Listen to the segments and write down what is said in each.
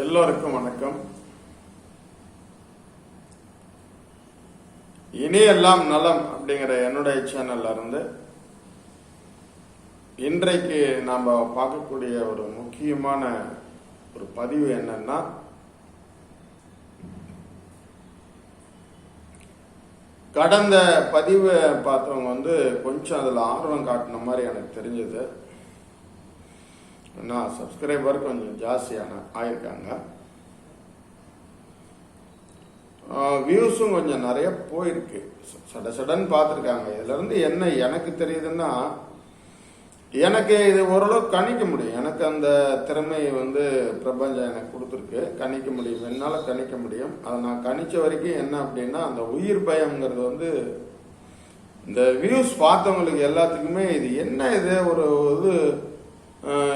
எல்லோருக்கும் வணக்கம். இனி எல்லாம் நலம் அப்படிங்கிற என்னுடைய சேனல்ல இருந்து இன்றைக்கு நாம் பார்க்கக்கூடிய ஒரு முக்கியமான ஒரு பதிவு என்னன்னா கடந்த பதிவை பார்த்தவங்க வந்து கொஞ்சம் அதில் ஆர்வம் காட்டின மாதிரி எனக்கு தெரிஞ்சது. நான் சப்ஸ்கிரைபர் கொஞ்சம் ஜாஸ்தியான ஆயிருக்காங்க. வியூஸும் கொஞ்சம் நிறைய போயிருக்கு. சட சடன் பார்த்துருக்காங்க. இதுலேருந்து என்ன எனக்கு தெரியுதுன்னா எனக்கு இது ஓரளவு கணிக்க முடியும். எனக்கு அந்த திறமை வந்து பிரபஞ்சம் எனக்கு கொடுத்துருக்கு. கணிக்க முடியும். என்னால் கணிக்க முடியும். அதை நான் கணிச்ச வரைக்கும் என்ன அப்படின்னா அந்த உயிர் பயம்ங்கிறது வந்து இந்த வியூஸ் பார்த்தவங்களுக்கு எல்லாத்துக்குமே இது என்ன இது ஒரு இது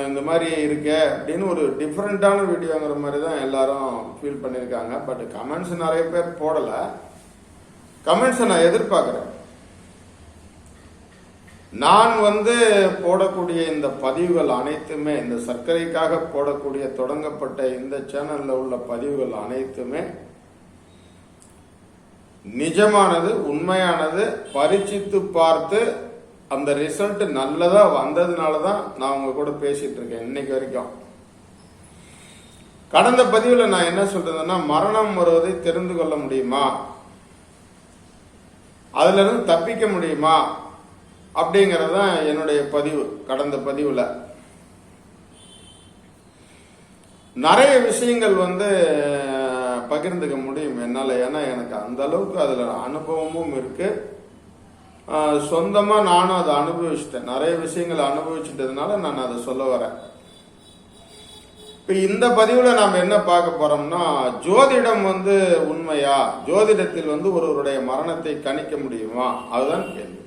இந்த மாதிரி இருக்கே அப்படின்னு ஒரு டிஃப்ரெண்ட்டான வீடியோங்கிற மாதிரி தான் எல்லாரும் ஃபீல் பண்ணியிருக்காங்க. பட் கமெண்ட்ஸ் நிறைய பேர் போடலை. கமெண்ட்ஸை நான் எதிர்பார்க்குறேன். நான் வந்து போடக்கூடிய இந்த பதிவுகள் அனைத்துமே இந்த சர்க்கரைக்காக போடக்கூடிய தொடங்கப்பட்ட இந்த சேனலில் உள்ள பதிவுகள் அனைத்துமே நிஜமானது உண்மையானது பரிச்சித்து பார்த்து அந்த ரிசல்ட் நல்லதா வந்ததுனால தான் நான் உங்க கூட பேசிட்டு இருக்கேன் இன்னைக்கு வரைக்கும். கடந்த பதிவில் நான் என்ன சொல்றதுன்னா மரணம் வருவதை தெரிந்து கொள்ள முடியுமா? அதுல இருந்து தப்பிக்க முடியுமா? அப்படிங்கிறது தான் என்னுடைய பதிவு கடந்த பதிவில். நிறைய விஷயங்கள் வந்து பகிர்ந்துக்க முடியும் என்னால். ஏன்னா எனக்கு அந்த அளவுக்கு அதில் அனுபவமும் இருக்கு. சொந்தமாக நானும் அதை அனுபவிச்சிட்டேன். நிறைய விஷயங்களை அனுபவிச்சுட்டதுனால நான் அதை சொல்ல வரேன். இப்போ இந்த பதிவில் நாம் என்ன பார்க்க போறோம்னா ஜோதிடம் வந்து உண்மையா? ஜோதிடத்தில் வந்து ஒருவருடைய மரணத்தை கணிக்க முடியுமா? அதுதான் கேள்வி.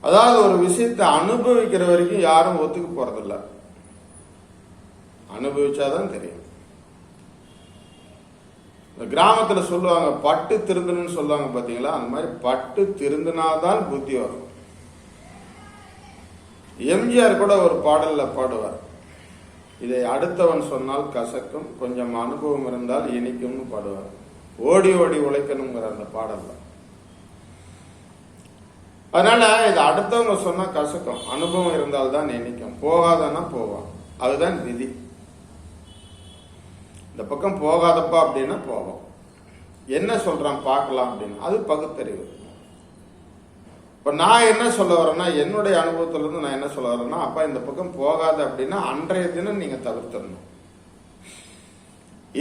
அதாவது ஒரு விஷயத்தை அனுபவிக்கிற வரைக்கும் யாரும் ஒத்துக்க போகிறதில்ல அனுபவிச்சாதான் தெரியும். இந்த கிராமத்தில் சொல்லுவாங்க பட்டு திருந்தணும்னு சொல்லுவாங்க பார்த்தீங்களா அந்த மாதிரி பட்டு திருந்தினாதான் புத்தி வரும். எம்ஜிஆர் கூட ஒரு பாடலில் பாடுவார். இதை அடுத்தவன் சொன்னால் கசக்கும் கொஞ்சம் அனுபவம் இருந்தால் இனிக்கும்னு பாடுவார். ஓடி ஓடி உழைக்கணுங்கிற அந்த பாடல்ல. அதனால இது அடுத்தவங்க சொன்னா கசக்கும். அனுபவம் இருந்தால் தான் நினைக்கும் போகாதன்னா போவான். அதுதான் விதி. இந்த பக்கம் போகாதப்பா அப்படின்னா போவோம் என்ன சொல்கிறான் பார்க்கலாம் அப்படின்னு. அது பகுத்தறிவு. இப்போ நான் என்ன சொல்ல வரேன்னா என்னுடைய அனுபவத்திலேருந்து நான் என்ன சொல்ல வரேன்னா அப்பா இந்த பக்கம் போகாத அப்படின்னா அன்றைய தினம் நீங்கள் தவிர்த்திடணும்.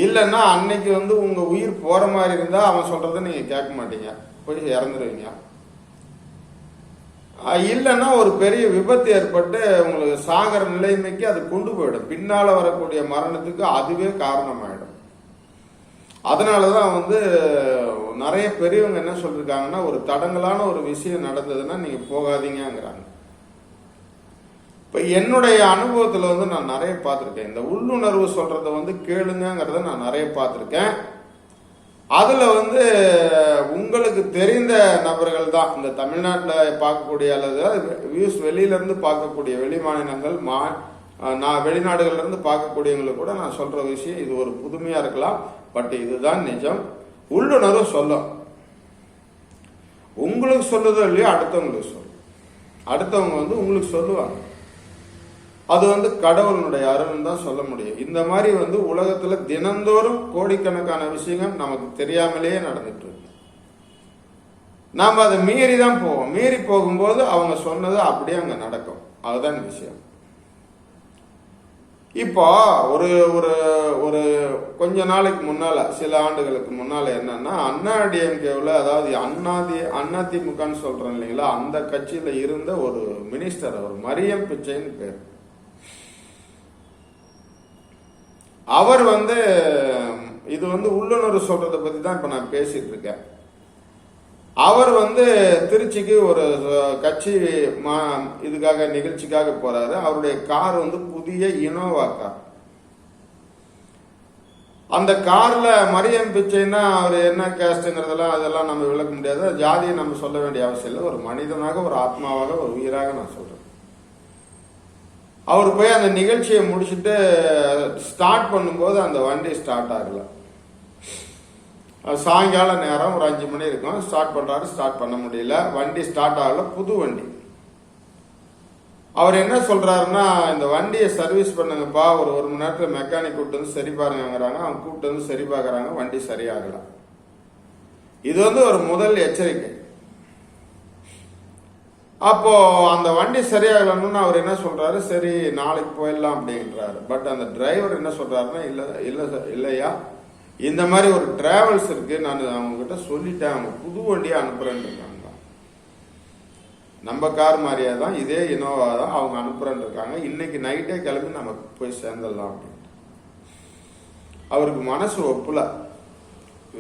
இல்லைன்னா அன்னைக்கு வந்து உங்கள் உயிர் போகிற மாதிரி இருந்தால் அவன் சொல்கிறத நீங்கள் கேட்க மாட்டீங்க. போய் இறந்துருவீங்க. இல்லைன்னா ஒரு பெரிய விபத்து ஏற்பட்டு உங்களுக்கு சாகர நிலைமைக்கு அது கொண்டு போயிடும். பின்னால் வரக்கூடிய மரணத்துக்கு அதுவே காரணமாயிடும். அதனாலதான் வந்து நிறைய பெரியவங்க என்ன சொல்லியிருக்காங்கன்னா ஒரு தடங்கலான ஒரு விஷயம் நடந்ததுன்னா நீங்கள் போகாதீங்கங்கிறாங்க. இப்போ என்னுடைய அனுபவத்தில் வந்து நான் நிறைய பார்த்துருக்கேன். இந்த உள்ளுணர்வு சொல்கிறத வந்து கேளுங்கிறத நான் நிறைய பார்த்துருக்கேன். அதில் வந்து உங்களுக்கு தெரிந்த நபர்கள் தான். இந்த தமிழ்நாட்டில் பார்க்கக்கூடிய அல்லது வியூஸ் வெளியிலேருந்து பார்க்கக்கூடிய வெளி மாநிலங்கள் மா நான் வெளிநாடுகள்லேருந்து பார்க்கக்கூடியவங்களுக்கு கூட நான் சொல்கிற விஷயம் இது ஒரு புதுமையாக இருக்கலாம். பட் இதுதான் நிஜம். உள்ளுணர்வு சொல்லும். உங்களுக்கு சொல்லுதோ இல்லையோ அடுத்தவங்களுக்கு சொல்லும். அடுத்தவங்க வந்து உங்களுக்கு சொல்லுவாங்க. அது வந்து கடவுளுடைய அருள்னு தான் சொல்ல முடியும். இந்த மாதிரி வந்து உலகத்துல தினந்தோறும் கோடிக்கணக்கான விஷயங்கள் நமக்கு தெரியாமலேயே நடந்துட்டு இருக்கு. நாம அதை மீறி தான் போவோம். மீறி போகும்போது அவங்க சொன்னது அப்படியே அங்க நடக்கும். அதுதான் விஷயம். இப்போ ஒரு ஒரு ஒரு கொஞ்ச நாளைக்கு முன்னால சில ஆண்டுகளுக்கு முன்னால என்னன்னா அண்ணா டிஎம்கேவில் அதாவது அண்ணாதி அதிமுகன்னு சொல்கிறேன் இல்லைங்களா? அந்த கட்சியில இருந்த ஒரு மினிஸ்டர் அவர் மரியம் பிச்சைன்னு பேர். அவர் வந்து இது வந்து உள்ளுணர்வு சொல்றதை பத்தி தான் இப்ப நான் பேசிட்டு இருக்கேன். அவர் வந்து திருச்சிக்கு ஒரு கட்சி மா- இதுக்காக நிகழ்ச்சிக்காக போறாரு. அவருடைய கார் வந்து புதிய இனோவா கார். அந்த கார்ல மரியம் பிச்சைன்னா அவர் என்ன கேஸ்டுங்கிறதெல்லாம் அதெல்லாம் நம்ம விளக்க முடியாது. ஜாதியை நம்ம சொல்ல வேண்டிய அவசியம் இல்லை. ஒரு மனிதனாக ஒரு ஆத்மாவாக ஒரு உயிராக நான் சொல்றேன். அவர் போய் அந்த நிகழ்ச்சியை முடிச்சுட்டு ஸ்டார்ட் பண்ணும்போது அந்த வண்டி ஸ்டார்ட் ஆகல. சாயங்கால நேரம் ஒரு அஞ்சு மணி இருக்கும். ஸ்டார்ட் பண்ணுறாரு ஸ்டார்ட் பண்ண முடியல. வண்டி ஸ்டார்ட் ஆகல புது வண்டி. அவர் என்ன சொல்கிறாருன்னா இந்த வண்டியை சர்வீஸ் பண்ணுங்கப்பா ஒரு ஒரு மணி நேரத்தில் மெக்கானிக் கூப்பிட்டு வந்து சரி பாருங்கிறாங்க அவங்க கூப்பிட்டு வந்து சரி பார்க்குறாங்க வண்டி சரியாகலாம் இது வந்து ஒரு முதல் எச்சரிக்கை. அப்போது அந்த வண்டி சரியாகலன்னு அவர் என்ன சொல்கிறாரு சரி நாளைக்கு போயிடலாம் அப்படின்றாரு. பட் அந்த டிரைவர் என்ன சொல்கிறாருன்னா இல்லை இல்லை சார், இல்லையா? இந்த மாதிரி ஒரு டிராவல்ஸ் இருக்குது நான் அவங்கக்கிட்ட சொல்லிட்டேன். அவங்க புது வண்டியை அனுப்புகிறேன்னு இருக்காங்க நம்ம கார் மாதிரியே தான் இதே இனோவா தான் அவங்க அனுப்புகிறேன்னு இருக்காங்க இன்னைக்கு நைட்டே கிளம்பி நம்ம போய் சேர்ந்துடலாம் அப்படின்ட்டு. அவருக்கு மனசு ஒப்புல.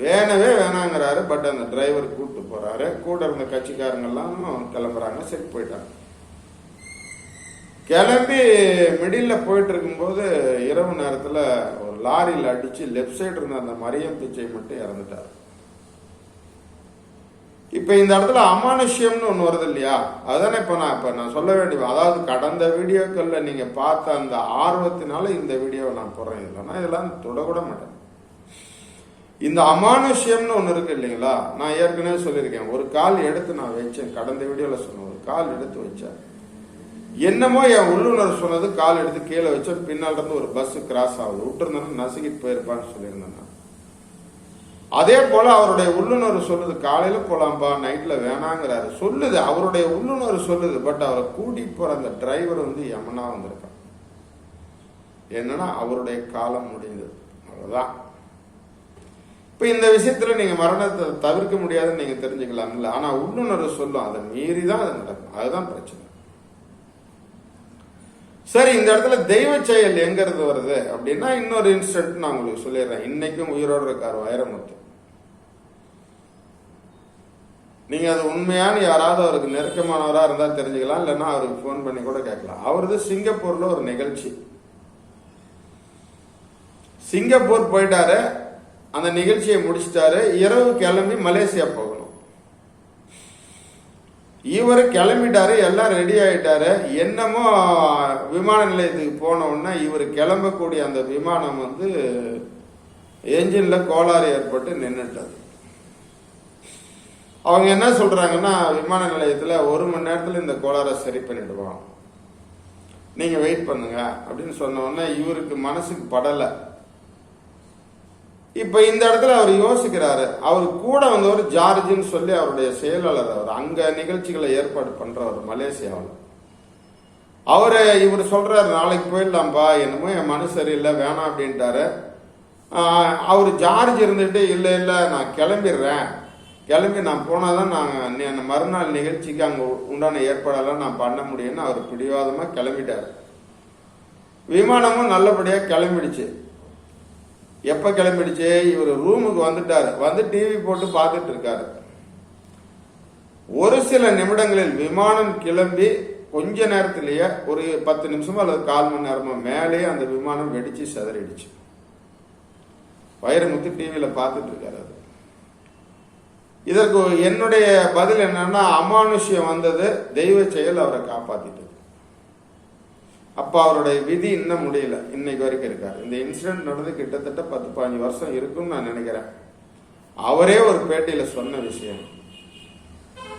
வேணவே வேணாங்கிறாரு பட் அந்த டிரைவர் கூப்பிட்டு போறாரு. கூட இருந்த கட்சிக்காரங்கெல்லாம் கிளம்புறாங்க சரி போயிட்டாங்க. கிளம்பி மிடில் போயிட்டு இருக்கும்போது இரவு நேரத்தில் ஒரு லாரியில் அடிச்சு லெஃப்ட் சைடு இருந்த அந்த மரியம் பிச்சை மட்டும் இறந்துட்டார். இப்போ இந்த இடத்துல அமானுஷ்யம்னு ஒன்று வருது இல்லையா? அதானே இப்போ நான் இப்போ நான் சொல்ல வேண்டிய அதாவது கடந்த வீடியோக்களில் நீங்கள் பார்த்த அந்த ஆர்வத்தினால இந்த வீடியோவை நான் போடுறேன். இல்லைன்னா இதெல்லாம் தொடக்கூட மாட்டேன். இந்த அமானுஷ்யம்னு ஒன்று இருக்கு இல்லைங்களா? நான் ஏற்கனவே சொல்லியிருக்கேன். ஒரு கால் எடுத்து நான் வச்சேன். கடந்த வீடியோவில் சொன்னேன் ஒரு கால் எடுத்து வச்சேன். என்னமோ என் உள்ளுணர் சொன்னது கால் எடுத்து கீழே வச்சேன் பின்னால் இருந்து ஒரு பஸ் கிராஸ் ஆகுது. விட்டுருந்தேன்னு நசுக்கிட்டு போயிருப்பான்னு சொல்லியிருந்தேன் நான். அதே போல அவருடைய உள்ளுணர்வு சொல்லுது. காலையில போலாம்பா நைட்ல வேணாங்கிறாரு. சொல்லுது. அவருடைய உள்ளுணர்வு சொல்லுது. பட் அவரை கூட்டிட்டு போற அந்த டிரைவர் வந்து யமனா வந்திருக்கான். என்னன்னா அவருடைய காலம் முடிந்தது. அவ்வளவுதான். இப்போ இந்த விஷயத்துல நீங்க மரணத்தை தவிர்க்க முடியாதுன்னு நீங்க தெரிஞ்சுக்கலாம்ல. ஆனா உள்ளுணர்வு சொல்லும். அதை மீறி தான் அது நடக்கும். அதுதான் பிரச்சனை. சரி இந்த இடத்துல தெய்வ செயல் எங்கிறது வருது? அப்படின்னா இன்னொரு இன்ஸ்டன்ட் நான் உங்களுக்கு சொல்லிடுறேன். இன்னைக்கும் உயிரோடு இருக்கார் வைரமுத்து. நீங்க அது உண்மையான யாராவது அவருக்கு நெருக்கமானவரா இருந்தா தெரிஞ்சுக்கலாம். இல்லைன்னா அவருக்கு ஃபோன் பண்ணி கூட கேட்கலாம். அவரது சிங்கப்பூர்ல ஒரு நிகழ்ச்சி. சிங்கப்பூர் போயிட்டாரு. அந்த நிகழ்ச்சியை முடிச்சிட்டாரு. இரவு கிளம்பி மலேசியா போகணும். இவர் கிளம்பிட்டாரு எல்லாம் ரெடி ஆயிட்டாரு. என்னமோ விமான நிலையத்துக்கு போன இவர் கிளம்பக்கூடிய அந்த விமானம் வந்து என்ஜின்ல கோளாறு ஏற்பட்டு நின்றுட்டாரு அவங்க என்ன சொல்றாங்கன்னா விமான நிலையத்தில் ஒரு மணி நேரத்தில் இந்த கோளாறை சரி பண்ணிடுவோம் நீங்க வெயிட் பண்ணுங்க அப்படின்னு சொன்ன உடனே இவருக்கு மனசுக்கு படலை. இப்ப இந்த இடத்துல அவர் யோசிக்கிறாரு. அவர் கூட வந்தவர் ஜார்ஜின்னு சொல்லி அவருடைய செயலாளர் அவர். அங்க நிகழ்ச்சிகளை ஏற்பாடு பண்றவர் மலேசியாவில். அவரு இவர் சொல்றாரு நாளைக்கு போயிடலாம்ப்பா என்னமோ என் மனசு சரியில்லை வேணாம் அப்படின்ட்டாரு. அவர் ஜார்ஜ் இருந்துட்டு இல்லை இல்லை நான் கிளம்பிடுறேன். கிளம்பி நான் போனாதான் நான் அந்த மறுநாள் நிகழ்ச்சிக்கு அங்கே உண்டான ஏற்பாடெல்லாம் நான் பண்ண முடியும்னு அவர் பிடிவாதமாக கிளம்பிட்டார். விமானமும் நல்லபடியாக கிளம்பிடுச்சு. எப்ப கிளம்பிடுச்சு? இவர் ரூமுக்கு வந்துட்டாரு. வந்து டிவி போட்டு பார்த்துட்டு இருக்காரு. ஒரு சில நிமிடங்களில் விமானம் கிளம்பி கொஞ்ச நேரத்திலேயே ஒரு பத்து நிமிஷமோ அல்லது கால் மணி நேரமோ மேலேயே அந்த விமானம் வெடிச்சு சிதறிடுச்சு. வைரமுத்து டிவியில பார்த்துட்டு இருக்காரு அது இதற்கு என்னுடைய பதில் என்னன்னா அமானுஷ்யம் வந்தது தெய்வ செயல் அவரை காப்பாத்திட்டு. அப்ப அவருடைய விதி இன்னும் முடியல. இன்னைக்கு வரைக்கும் இருக்காரு. இந்த இன்சிடென்ட் நடந்து கிட்டத்தட்ட பத்து பதினஞ்சு வருஷம் இருக்கும்னு நான் நினைக்கிறேன். அவரே ஒரு பேட்டியில சொன்ன விஷயம்.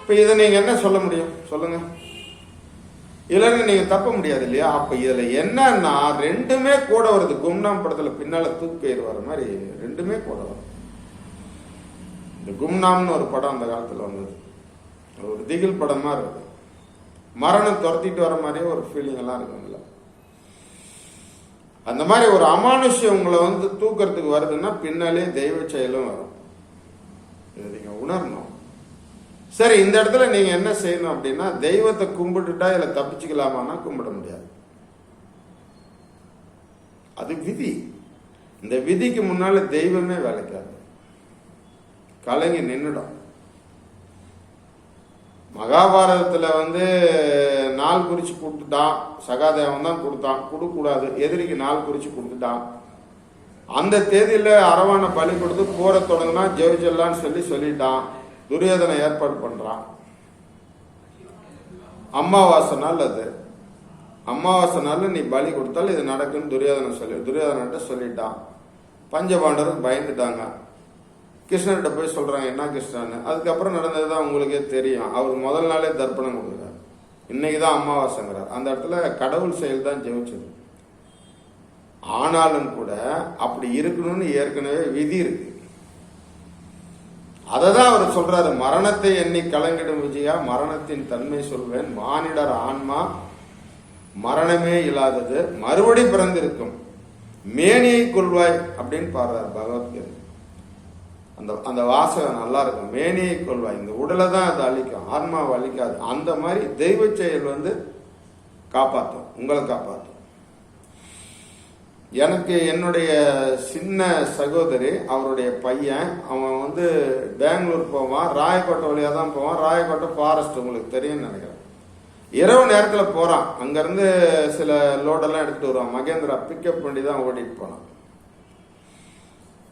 இப்ப இதை நீங்க என்ன சொல்ல முடியும்? சொல்லுங்க. இல்லைன்னு நீங்க தப்ப முடியாது இல்லையா? அப்ப இதுல என்னன்னா ரெண்டுமே கூட வருது. கும்னாம் படத்துல பின்னால தூக்கயிறு வர மாதிரி ரெண்டுமே கூட வரும் இந்த கும்னாம்னு ஒரு படம் அந்த காலத்துல வந்தது. ஒரு திகில் படமா இருக்கு. மரணம் துரத்திட்டு வர மாதிரியே ஒரு ஃபீலிங் எல்லாம் அந்த மாதிரி ஒரு அமானுஷ்யம் உங்களை வந்து தூக்கிறதுக்கு வருதுன்னா பின்னாலே தெய்வ செயலும் வரும். இதை நீங்க உணரணும். சரி இந்த இடத்துல நீங்க என்ன செய்யணும் அப்படின்னா தெய்வத்தை கும்பிட்டுட்டா இதுல தப்பிச்சுக்கலாமான்னா கும்பிட முடியாது. அது விதி. இந்த விதிக்கு முன்னால தெய்வமே வேலைக்காது. கலங்கி நின்றுடும் மகாபாரதத்தில் வந்து நாள் குறித்து கொடுத்துட்டான். சகாதேவன் தான் கொடுத்தான். கொடுக்கூடாது எதிரிக்கு நாள் குறித்து கொடுத்துட்டான். அந்த தேதியில் அரவானை பலி கொடுத்து போற தொடங்கினா ஜெயிச்சிடலான்னு சொல்லி சொல்லிட்டான். துரியோதனை ஏற்பாடு பண்ணுறான் அமாவாசை நாள் அது. அமாவாசை நாள் நீ பலி கொடுத்தால் இது நடக்குன்னு துரியோதனன் சொல்லி துரியோதனன்ட்ட சொல்லிட்டான். பஞ்சபாண்டவர் பயந்துட்டாங்க. கிருஷ்ணர்கிட்ட போய் சொல்றாங்க என்ன கிருஷ்ணன்னு அதுக்கப்புறம் நடந்ததுதான் உங்களுக்கே தெரியும். அவர் முதல் நாளே தர்ப்பணம் கொடுக்குறார். இன்னைக்கு தான் அமாவாசைங்கிறார். அந்த இடத்துல கடவுள் செயல் தான் ஜெயிச்சது. ஆனாலும் கூட அப்படி இருக்கணும்னு ஏற்கனவே விதி இருக்கு. அதை தான் அவர் சொல்றாரு மரணத்தை எண்ணி கலங்கிடும் விஜயா மரணத்தின் தன்மை சொல்வேன். மானிடர் ஆன்மா மரணமே இல்லாதது மறுபடி பிறந்திருக்கும். மேனியை கொள்வாய் அப்படின்னு பாடுறார் பகவத்கீதை. அந்த அந்த வாசகம் நல்லா இருக்கும் மேனியை கொள்வாய். இந்த உடலை தான் அது அழிக்கும். ஆன்மாவை அழிக்காது. அந்த மாதிரி தெய்வ செயல் வந்து காப்பாற்றும் உங்களை காப்பாற்றும் எனக்கு என்னுடைய சின்ன சகோதரி அவருடைய பையன் அவன் வந்து பெங்களூர் போவான். ராயக்கோட்டை வழியாக தான் போவான். ராயக்கோட்டை ஃபாரஸ்ட் உங்களுக்கு தெரியும்னு நினைக்கிறேன். இரவு நேரத்தில் போகிறான் அங்கேருந்து சில லோடெல்லாம் எடுத்துகிட்டு வருவான். மகேந்திரா பிக்கப் பண்ணி தான் ஓட்டிகிட்டு போனான்.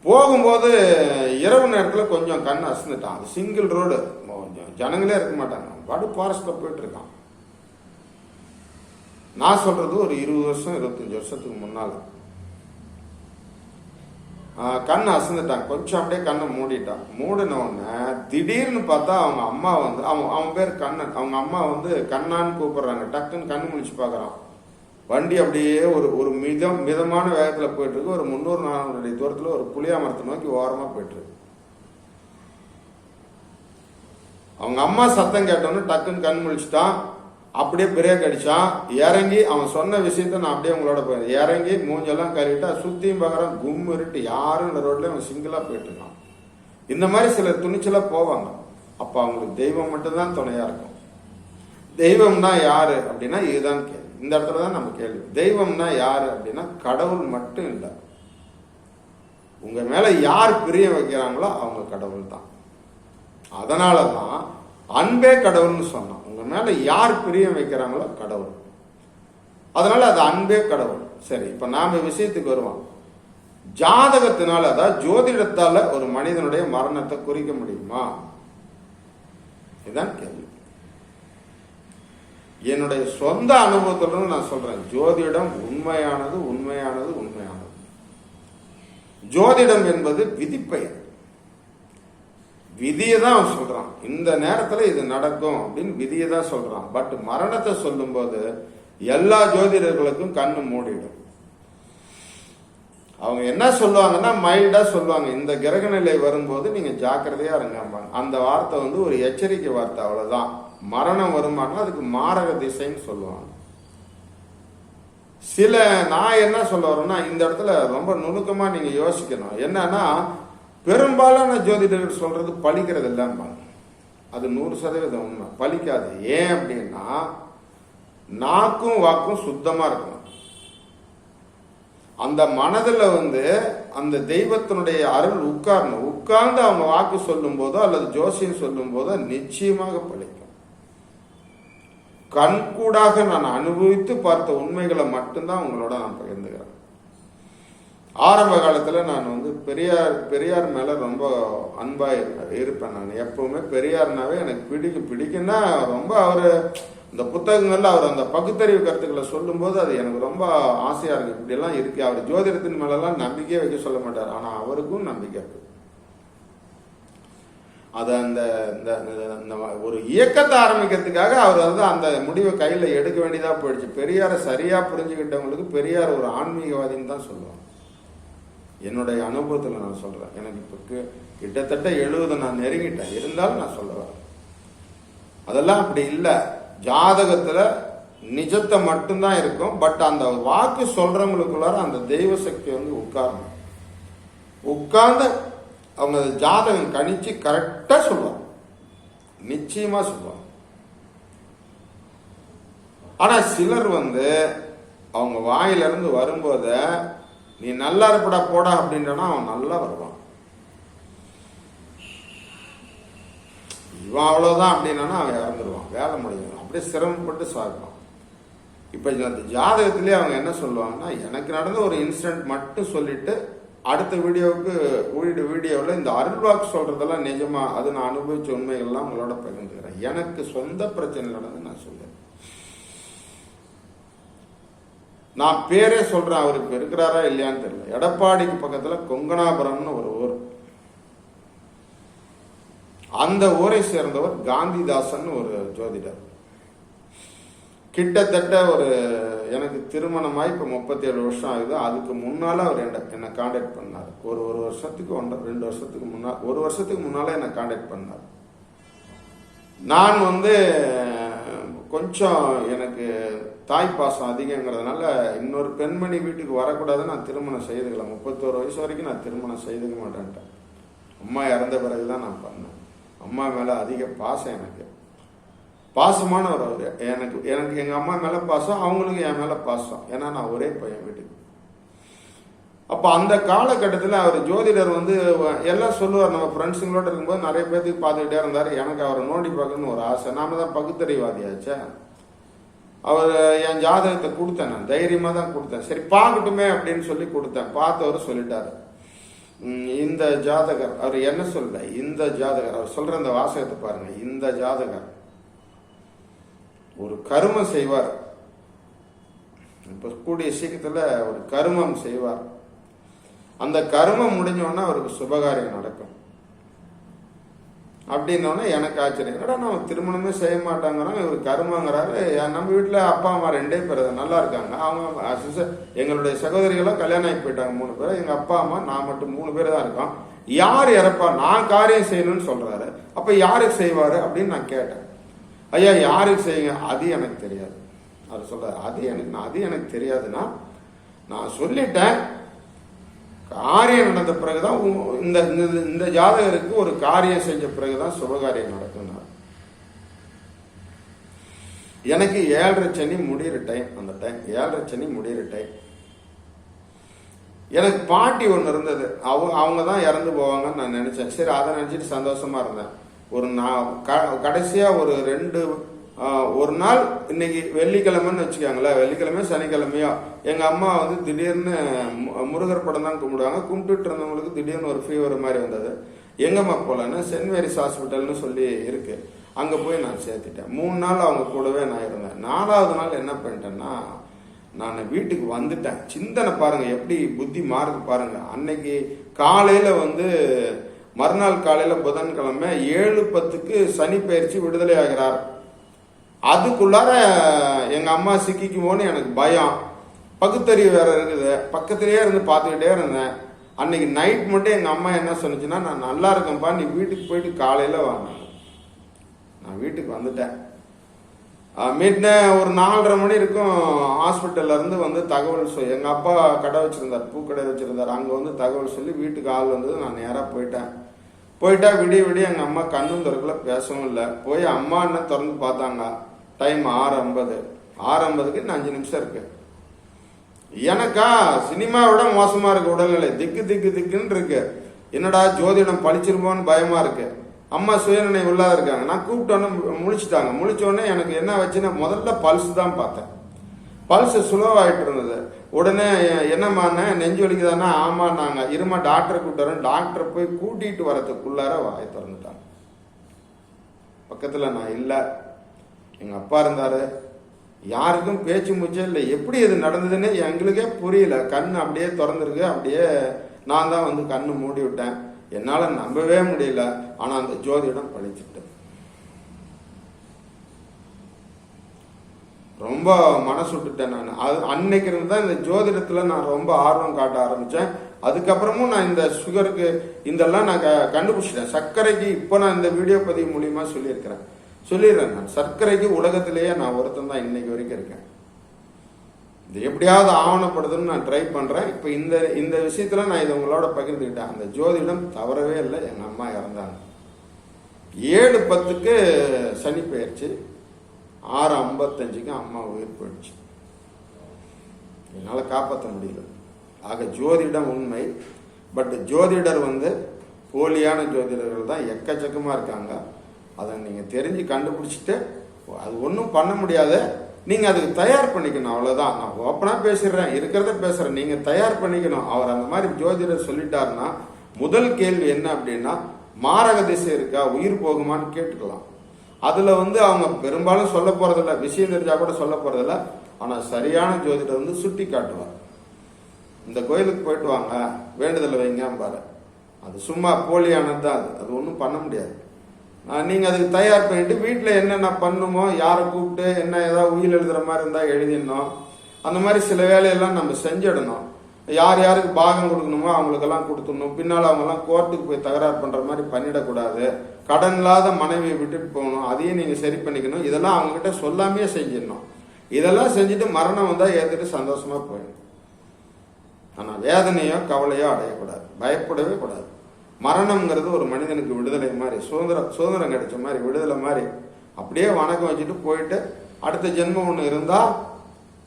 போகும்போது இரவு நேரத்தில் கொஞ்சம் கண் அசந்துட்டான். அது சிங்கிள் ரோடு கொஞ்சம் ஜனங்களே இருக்க மாட்டாங்க. வடு ஃபாரஸ்ட்டில் போயிட்டு இருக்கான். நான் சொல்றது ஒரு இருபது வருஷம் இருபத்தஞ்சு வருஷத்துக்கு முன்னால். கண் அசந்துட்டான். கொஞ்சம் அப்படியே கண்ணை மூடிட்டான். மூடின உடனே திடீர்னு பார்த்தா அவங்க அம்மா வந்து அவன் அவன் பேர் கண்ணன். அவங்க அம்மா வந்து கண்ணான்னு கூப்பிடுறாங்க. டக்குன்னு கண்ணு முழிச்சு பார்க்குறான். வண்டி அப்படியே ஒரு ஒரு மிதம் மிதமான வேகத்தில் போயிட்டு இருக்கு ஒரு முந்நூறு நானூறு அடி தூரத்தில் ஒரு புளியா மரத்தை நோக்கி ஓரமாக போயிட்டு இருக்கு அவங்க அம்மா சத்தம் கேட்டோன்னு டக்குன்னு கண் முழிச்சிட்டான். அப்படியே பிரேக் அடிச்சான். இறங்கி அவன் சொன்ன விஷயத்த நான் அப்படியே உங்களோட போயிருந்தேன் இறங்கி மூஞ்செல்லாம் கழுவிட்டா சுத்தியும் பார்க்குறான் கும் இருட்டு. யாரும் இந்த ரோட்ல அவன் சிங்கிளா போயிட்டு இருக்கான் இந்த மாதிரி சிலர் துணிச்சலா போவாங்க. அப்ப அவங்களுக்கு தெய்வம் மட்டும்தான் துணையா இருக்கும். தெய்வம்னா யாரு அப்படின்னா இதுதான் கேள்வி. இந்த இடத்துல தான் நம்ம கேள்வி. தெய்வம்னா யார் அப்படின்னா கடவுள் மட்டும் இல்லை. உங்க மேல யார் பிரியம் வைக்கிறாங்களோ அவங்க கடவுள் தான். அதனால தான் அன்பே கடவுள்னு சொன்னோம். உங்க மேல யார் பிரியம் வைக்கிறாங்களோ கடவுள். அதனால அது அன்பே கடவுள். சரி இப்போ நாம விஷயத்துக்கு வருவோம். ஜாதகத்தினால அதாவது ஜோதிடத்தால ஒரு மனிதனுடைய மரணத்தை குறிக்க முடியுமா? இதுதான் கேள்வி. என்னுடைய சொந்த அனுபவத்துடன் நான் சொல்றேன். ஜோதிடம் உண்மையானது உண்மையானது உண்மையானது. ஜோதிடம் என்பது விதிப்பெயர். விதியை தான் அவன் சொல்றான். இந்த நேரத்தில் இது நடக்கும் அப்படின்னு விதியை தான் சொல்றான். பட் மரணத்தை சொல்லும்போது எல்லா ஜோதிடர்களுக்கும் கண்ணு மூடிடும். அவங்க என்ன சொல்லுவாங்கன்னா மைல்டா சொல்லுவாங்க. இந்த கிரக நிலை வரும்போது நீங்க ஜாக்கிரதையா இருங்க அந்த வார்த்தை வந்து ஒரு எச்சரிக்கை வார்த்தை அவ்வளவுதான். மரணம் வருமானா அதுக்கு மாரக திசைன்னு சொல்லுவாங்க. சில நான் என்ன சொல்ல வரேன்னா இந்த இடத்துல ரொம்ப நுணுக்கமாக நீங்க யோசிக்கணும். என்னன்னா பெரும்பாலான ஜோதிடர்கள் சொல்றது பலிக்கிறது இல்லாம அது நூறு சதவீதம் உண்மை. பலிக்காது ஏன் அப்படின்னா நாக்கும் வாக்கும் சுத்தமா இருக்கணும். அந்த மனதில் வந்து அந்த தெய்வத்தினுடைய அருள் உட்காரணும். உட்கார்ந்து அவங்க வாக்கு சொல்லும் போதோ அல்லது ஜோசியம் சொல்லும் போதோ நிச்சயமாக பழிக்கும். கண்கூடாக நான் அனுபவித்து பார்த்த உண்மைகளை மட்டும்தான் உங்களோட நான் பகிர்ந்துக்கிறேன். ஆரம்ப காலத்துல நான் வந்து பெரியார் பெரியார் மேல ரொம்ப அன்பா இருப்பேன் இருப்பேன் நான். எப்பவுமே பெரியார்னாவே எனக்கு பிடிக்கும். பிடிக்குன்னா ரொம்ப அவர் இந்த புத்தகங்கள்ல அவர் அந்த பகுத்தறிவு கருத்துக்களை சொல்லும்போது அது எனக்கு ரொம்ப ஆசையா இருக்கு. இப்படி எல்லாம் இருக்கு. அவர் ஜோதிடத்தின் மேலெல்லாம் நம்பிக்கையே வைக்க சொல்ல மாட்டார். ஆனா அவருக்கும் நம்பிக்கை இருக்கு. அதை அந்த இந்த இந்த ஒரு இயக்கத்தை ஆரம்பிக்கிறதுக்காக அவர் வந்து அந்த முடிவை கையில் எடுக்க வேண்டியதாக போயிடுச்சு. பெரியாரை சரியாக புரிஞ்சுக்கிட்டவங்களுக்கு பெரியார் ஒரு ஆன்மீகவாதின்னு தான் சொல்லுவாங்க. என்னுடைய அனுபவத்தில் நான் சொல்கிறேன் எனக்கு இப்போ கிட்டத்தட்ட எழுபது நான் நெருங்கிட்டேன். இருந்தாலும் நான் சொல்ல வரேன் அதெல்லாம் அப்படி இல்லை. ஜாதகத்தில் நிஜத்தை மட்டும்தான் இருக்கும். பட் அந்த வாக்கு சொல்கிறவங்களுக்குள்ளார அந்த தெய்வ சக்தி வந்து உட்காரணும். உட்கார்ந்து அவங்க ஜாதகம் கணிச்சு கரெக்டா சொல்லுவாங்க நிச்சயமா சொல்லுவாங்க ஆனா சிலர் வந்து அவங்க வாயிலிருந்து வரும்போத நீ நல்லா இருப்படா போடா அப்படின்றனா அவன் நல்லா வருவான். இவன் அவ்வளவுதான் அப்படின்னா அவன் இறந்துருவான். வேலை முடியும் அப்படியே சிரமப்பட்டு சாப்பிடுவான் இப்ப அந்த ஜாதகத்திலே அவங்க என்ன சொல்லுவாங்கன்னா எனக்கு நடந்த ஒரு இன்சிடென்ட் மட்டும் சொல்லிட்டு அடுத்த வீடியோவுக்கு வீடியோ வீடியோவில் இந்த அருள்வாக்கு சொல்கிறதெல்லாம் நிஜமாக அது நான் அனுபவிச்ச உண்மைகள்லாம் உங்களோட பகிர்ந்துக்கிறேன். எனக்கு சொந்த பிரச்சனை நடந்து நான் சொல்றேன். நான் பேரே சொல்கிறேன் அவர் இருக்கிறாரா இல்லையான்னு தெரியல. எடப்பாடிக்கு பக்கத்தில் கொங்கனாபுரம்னு ஒரு ஊர். அந்த ஊரை சேர்ந்தவர் காந்திதாசன் ஒரு ஜோதிடர். கிட்டத்தட்ட ஒரு எனக்கு திருமணமாய் இப்போ முப்பத்தேழு வருஷம் ஆகுது. அதுக்கு முன்னால அவர் என்ன என்னை காண்டாக்ட் பண்ணார். ஒரு ஒரு வருஷத்துக்கு ஒன்றரை ரெண்டு வருஷத்துக்கு முன்னால் ஒரு வருஷத்துக்கு முன்னால என்னை காண்டாக்ட் பண்ணார். நான் வந்து கொஞ்சம் எனக்கு தாய் பாசம் அதிகங்கிறதுனால இன்னொரு பெண்மணி வீட்டுக்கு வரக்கூடாதுன்னு நான் திருமணம் செய்துக்கல. முப்பத்தோரு வயசு வரைக்கும் நான் திருமணம் செய்துக்க மாட்டேன்ட்டேன். அம்மா இறந்த பிறகுதான் நான் பண்ணேன். அம்மா மேலே அதிக பாசம் எனக்கு. பாசமானவர் அவர். எனக்கு எனக்கு எங்க அம்மா மேல பாசம் அவங்களுக்கு என் மேல பாசம். ஏன்னா நான் ஒரே பையன் வீட்டுக்கு. அப்ப அந்த காலகட்டத்தில் அவர் ஜோதிடர் வந்து எல்லாம் சொல்லுவார். நம்ம ஃப்ரெண்ட்ஸுங்களோட இருக்கும்போது நிறைய பேர்த்துக்கு பார்த்துக்கிட்டே இருந்தார். எனக்கு அவரை நோண்டி பார்க்கணும்னு ஒரு ஆசை. நாம தான் பகுத்தறிவாதியாச்சே. அவர் என் ஜாதகத்தை கொடுத்தேன் நான். தைரியமாக தான் கொடுத்தேன். சரி பார்க்கட்டுமே அப்படின்னு சொல்லி கொடுத்தேன். பார்த்தவர் சொல்லிட்டாரு. இந்த ஜாதகர் அவர் என்ன சொல்ல இந்த ஜாதகர் அவர் சொல்ற அந்த வாசகத்தை பாருங்க. இந்த ஜாதகர் ஒரு கருமம் செய்வார். இப்ப கூடிய சீக்கிரத்துல ஒரு கருமம் செய்வார். அந்த கருமம் முடிஞ்சோன்னா அவருக்கு சுபகாரியம் நடக்கும். அப்படின்னோடனே எனக்கு ஆச்சரியம். என்னடா நம்ம திருமணமே செய்ய மாட்டாங்கன்னா இவர் கருமங்கிறாரு. நம்ம வீட்டில் அப்பா அம்மா ரெண்டே பேர் நல்லா இருக்காங்க. அவங்க எங்களுடைய சகோதரிகளாம் கல்யாணம் ஆகி போயிட்டாங்க மூணு பேர். எங்கள் அப்பா அம்மா நான் மட்டும் மூணு பேர் தான் இருக்கோம். யார் இறப்பா? நான் காரியம் செய்யணும்னு சொல்றாரு. அப்ப யாருக்கு செய்வாரு அப்படின்னு நான் கேட்டேன். ஐயா யாருக்கு செய்யுங்க? அது எனக்கு தெரியாது. அவர் சொல்ற அது எனக்கு நான் அது எனக்கு தெரியாதுன்னா நான் சொல்லிட்டேன். காரியம் நடந்த பிறகுதான் உ- இந்த இந்த- இந்த ஜாதகருக்கு ஒரு காரியம் செஞ்ச பிறகுதான் சுபகாரியம் நடக்கும்னார். எனக்கு ஏழரை சனி முடியிற டைம் அந்த டைம் ஏழரை சனி முடியிற டைம் எனக்கு பாட்டி ஒன்று இருந்தது. அவங்க அவங்க தான் இறந்து போவாங்கன்னு நான் நினைச்சேன். சரி அதை நினச்சிட்டு சந்தோஷமா இருந்தேன். ஒரு நான் க- கடைசியா ஒரு ரெண்டு ஒரு நாள் இன்னைக்கு வெள்ளிக்கிழமைன்னு வச்சுக்கோங்களேன். வெள்ளிக்கிழமை சனிக்கிழமையோ எங்க அம்மா வந்து திடீர்னு மு- முருகர் படம் தான் கும்பிடுவாங்க. கும்பிட்டுட்டு இருந்தவங்களுக்கு திடீர்னு ஒரு ஃபீவர் மாதிரி வந்தது. எங்கம்மா போலன்னு சென்ட் மேரிஸ் ஹாஸ்பிட்டல்னு சொல்லி இருக்கு. அங்க போய் நான் சேர்த்துட்டேன். மூணு நாள் அவங்க கூடவே நான் இருந்தேன். நாலாவது நாள் என்ன பண்ணிட்டேன்னா நான் வீட்டுக்கு வந்துட்டேன். சிந்தனை பாருங்க எப்படி புத்தி மாறுது பாருங்க. அன்னைக்கு காலையில வந்து மறுநாள் காலையில புதன்கிழமை ஏழு பத்துக்கு சனி பயிற்சி விடுதலை ஆகிறார். அதுக்குள்ளார எங்க அம்மா சிக்கிக்குமோன்னு எனக்கு பயம். பகுத்தறிவு வேற இருக்குது. பக்கத்திலேயே இருந்து பார்த்துக்கிட்டே இருந்தேன். அன்னைக்கு நைட் மட்டும் எங்க அம்மா என்ன சொன்னிச்சுன்னா நான் நல்லா இருக்கேன்ப்பா நீ வீட்டுக்கு போயிட்டு காலையில வாங்க நான். வீட்டுக்கு வந்துட்டேன். மீட்ன ஒரு நாலரை மணி இருக்கும் ஹாஸ்பிட்டல்ல இருந்து வந்து தகவல் சொல் எங்க அப்பா கடை வச்சிருந்தார் பூக்கடை வச்சிருந்தார். அங்க வந்து தகவல் சொல்லி வீட்டுக்கு ஆள் வந்தது. நான் நேராக போயிட்டேன். போயிட்டா விடிய விடிய எங்க அம்மா கண்ணும் திறக்கல பேசவும் இல்லை. போய் அம்மா என்ன திறந்து பார்த்தாங்க. டைம் ஆறு ஐம்பது. ஆறு ஐம்பதுக்கு இன்னும் அஞ்சு நிமிஷம் இருக்கு. எனக்கா சினிமாவோட மோசமா இருக்கு உடல்நிலை. திக்கு திக்கு திக்குன்னு இருக்கு. என்னடா ஜோதிடம் பழிச்சிருமோன்னு பயமா இருக்கு. அம்மா சுயநினை உள்ளாக இருக்காங்க. நான் கூப்பிட்டோன்னே முழிச்சிட்டாங்க. முழிச்சோடனே எனக்கு என்ன வச்சுன்னா முதல்ல பல்ஸ் தான் பார்த்தேன். பல்ஸ் ஸ்லோவாகிட்டு இருந்தது. உடனே என்னம்மாண்ணே நெஞ்சு வலிக்குதானா ஆமான்னாங்க இருமா டாக்டரை கூப்பிட்டு வரேன். டாக்டரை போய் கூட்டிட்டு வரதுக்குள்ளார வாயை திறந்துட்டாங்க பக்கத்துல நான் இல்லை. எங்க அப்பா இருந்தாரு. யாருக்கும் பேச்சு மூச்சே இல்லை. எப்படி இது நடந்ததுன்னு எங்களுக்கே புரியல. கண் அப்படியே திறந்துருக்கு. அப்படியே நான் தான் வந்து கண்ணு மூடி விட்டேன் என்னால் நம்பவே முடியல. ஆனால் அந்த ஜோதிடம் பழிச்சுட்டேன். ரொம்ப மனசு விட்டுட்டேன் நான். அது அன்னைக்கு இருந்து தான் இந்த ஜோதிடத்தில் நான் ரொம்ப ஆர்வம் காட்ட ஆரம்பித்தேன் அதுக்கப்புறமும் நான் இந்த சுகருக்கு இதெல்லாம் நான் க- கண்டுபிடிச்சிட்டேன். சர்க்கரைக்கு இப்போ நான் இந்த வீடியோ பதிவு மூலியமா சொல்லியிருக்கிறேன். சொல்லிடுறேன் நான். சர்க்கரைக்கு உலகத்திலேயே நான் ஒருத்தன் தான் இன்னைக்கு வரைக்கும் இருக்கேன். இது எப்படியாவது ஆவணப்படுதுன்னு நான் ட்ரை பண்ணுறேன் இப்போ இந்த இந்த விஷயத்தில் நான் இதை உங்களோட பகிர்ந்துக்கிட்டேன். அந்த ஜோதிடம் தவறவே இல்லை. எங்கள் அம்மா இறந்தாங்க. ஏழு பத்துக்கு சனி பெயர்ச்சி ஆறு ஐம்பத்தஞ்சுக்கு அம்மா உயிர் போயிடுச்சு. என்னால் காப்பாற்ற முடியல. ஆக ஜோதிடம் உண்மை. பட் ஜோதிடர் வந்து போலியான ஜோதிடர்கள் தான் எக்கச்சக்கமாக இருக்காங்க. அதை நீங்கள் தெரிஞ்சு கண்டுபிடிச்சிட்டு அது ஒன்றும் பண்ண முடியாது. நீங்கள் அதுக்கு தயார் பண்ணிக்கணும் அவ்வளோதான் நான் ஓப்பனாக பேசிடுறேன் இருக்கிறத பேசுகிறேன் நீங்கள் தயார் பண்ணிக்கணும். அவர் அந்த மாதிரி ஜோதிடர் சொல்லிட்டாருன்னா முதல் கேள்வி என்ன அப்படின்னா மாரக திசை இருக்கா? உயிர் போகுமான்னு கேட்டுக்கலாம். அதுல வந்து அவங்க பெரும்பாலும் சொல்ல போறதில்ல விஷயம் தெரிஞ்சா கூட சொல்ல போறதில்ல. ஆனா சரியான ஜோதிடர் வந்து சுட்டி காட்டுவார். இந்த கோயிலுக்கு போயிட்டு வாங்க வேண்டுதல் வைங்க பாரு அது சும்மா போலியானது தான் அது. அது ஒன்றும் பண்ண முடியாது. நீங்கள் நீங்க அதுக்கு தயார் பண்ணிட்டு வீட்டில் என்னென்ன பண்ணுமோ யாரை கூப்பிட்டு என்ன ஏதாவது உயில் எழுதுற மாதிரி இருந்தா எழுதிடணும். அந்த மாதிரி சில வேலையெல்லாம் நம்ம செஞ்சிடணும். யார் யாருக்கு பாகம் கொடுக்கணுமோ அவங்களுக்கெல்லாம் கொடுத்துடணும். பின்னால் அவங்கெல்லாம் கோர்ட்டுக்கு போய் தகராறு பண்ணுற மாதிரி பண்ணிடக்கூடாது. கடன் இல்லாத மனைவியை விட்டுட்டு போகணும். அதையும் நீங்கள் சரி பண்ணிக்கணும். இதெல்லாம் அவங்ககிட்ட சொல்லாமையே செஞ்சிடணும். இதெல்லாம் செஞ்சுட்டு மரணம் வந்தால் ஏற்றுட்டு சந்தோஷமாக போயிடும் ஆனால் வேதனையோ கவலையோ அடையக்கூடாது. பயப்படவே கூடாது. மரணம்ங்கிறது ஒரு மனிதனுக்கு விடுதலை மாதிரி சுதந்திரம் சுதந்திரம் கிடைச்ச மாதிரி விடுதலை மாதிரி. அப்படியே வணக்கம் வச்சுட்டு போயிட்டு அடுத்த ஜென்மம் ஒன்று இருந்தால்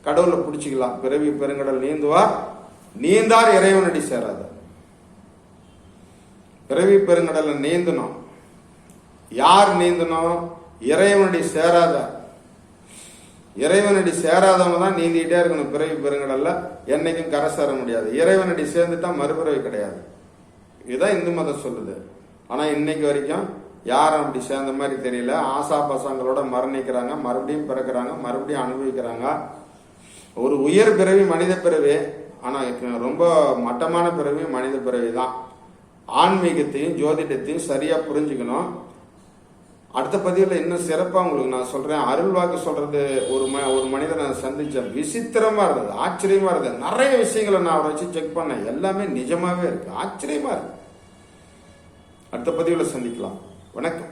கடவுளை பிடிச்சிக்கலாம். பிறவி பெருங்கடல் நீந்துவார். நீந்தார் இறைவனடி சேராத. பிறவி பெருங்கடல்ல நீந்தணும் யார் நீந்தணும் இறைவனடி சேராத. இறைவனடி சேராதவங்க தான் நீந்திட்டே இருக்கணும் பிறவி பெருங்கடல்ல. என்னைக்கும் கரை சேர முடியாது. இறைவனடி சேர்ந்துட்டா மறுபிறவி கிடையாது. இதுதான் இந்து மதம் சொல்லுது. ஆனா இன்னைக்கு வரைக்கும் யாரும் அப்படி சேர்ந்த மாதிரி தெரியல. ஆசா பசங்களோட மரணிக்கிறாங்க மறுபடியும் பிறக்கிறாங்க மறுபடியும் அனுபவிக்கிறாங்க. ஒரு உயர் பிறவி மனித பிறவி ஆனால் ரொம்ப மட்டமான பிறவி மனித பிறவி தான். ஆன்மீகத்தையும் ஜோதிடத்தையும் சரியாக புரிஞ்சுக்கணும். அடுத்த பதிவில் இன்னும் சிறப்பாக உங்களுக்கு நான் சொல்கிறேன் அருள் வாக்கு ஒரு ம ஒரு மனிதனை சந்தித்தேன் விசித்திரமாக இருந்தது ஆச்சரியமாக இருந்தது. நிறைய விஷயங்களை நான் அவரை வச்சு செக் பண்ணேன். எல்லாமே நிஜமாகவே இருக்குது ஆச்சரியமாக இருக்குது அடுத்த பதிவில் சந்திக்கலாம். வணக்கம்.